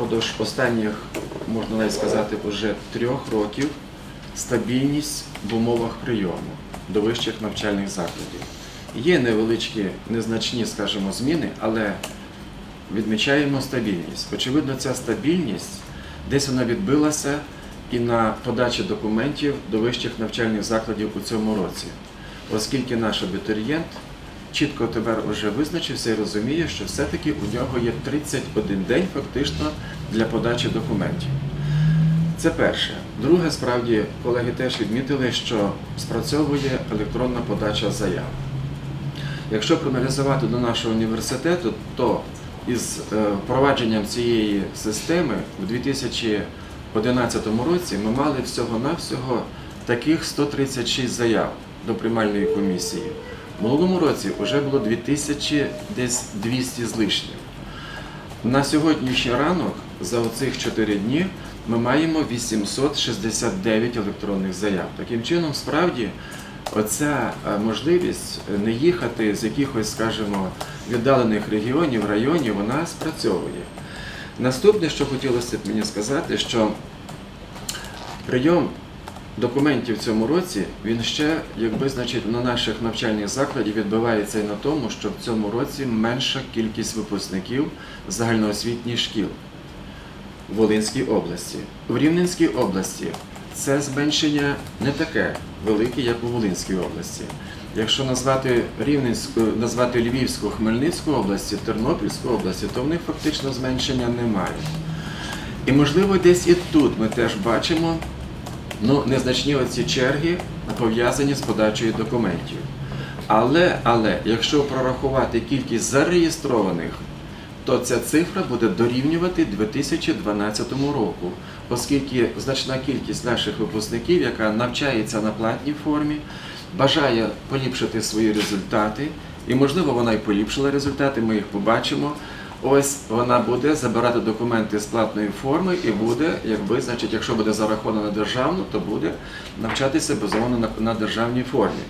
впродовж останніх, можна навіть сказати, вже трьох років стабільність в умовах прийому до вищих навчальних закладів. Є невеличкі, незначні, скажімо, зміни, але відмічаємо стабільність. Очевидно, ця стабільність десь вона відбилася і на подачі документів до вищих навчальних закладів у цьому році, оскільки наш абітурієнт чітко тепер вже визначився і розуміє, що все-таки у нього є 31 день фактично для подачі документів. Це перше. Друге, справді, колеги теж відмітили, що спрацьовує електронна подача заяв. Якщо проаналізувати до нашого університету, то із е, впровадженням цієї системи в 2011 році ми мали всього-навсього таких 136 заяв до приймальної комісії. Минулому році вже було 2000 десь 200 з лишнім. На сьогоднішній ранок за оцих 4 дні ми маємо 869 електронних заяв. Таким чином, справді, оця е, можливість не їхати з якихось, скажімо, віддалених регіонів, районів, вона спрацьовує. Наступне, що хотілося б мені сказати, що прийом документів в цьому році, він ще, якби значить, на наших навчальних закладів відбувається і на тому, що в цьому році менша кількість випускників загальноосвітніх шкіл в Волинській області. В Рівненській області це зменшення не таке велике, як у Волинській області. Якщо назвати Рівненську, назвати Львівську, Хмельницьку області, Тернопільську області, то в них фактично зменшення немає. І можливо десь і тут ми теж бачимо ну, незначні оці черги пов'язані з подачею документів. Але, але якщо прорахувати кількість зареєстрованих, то ця цифра буде дорівнювати 2012 року, оскільки значна кількість наших випускників, яка навчається на платній формі, бажає поліпшити свої результати, і можливо вона і поліпшила результати, ми їх побачимо. Ось вона буде забирати документи з платної форми і буде, якби, значить, якщо буде зараховано на державну, то буде навчатися безумовно на, на державній формі.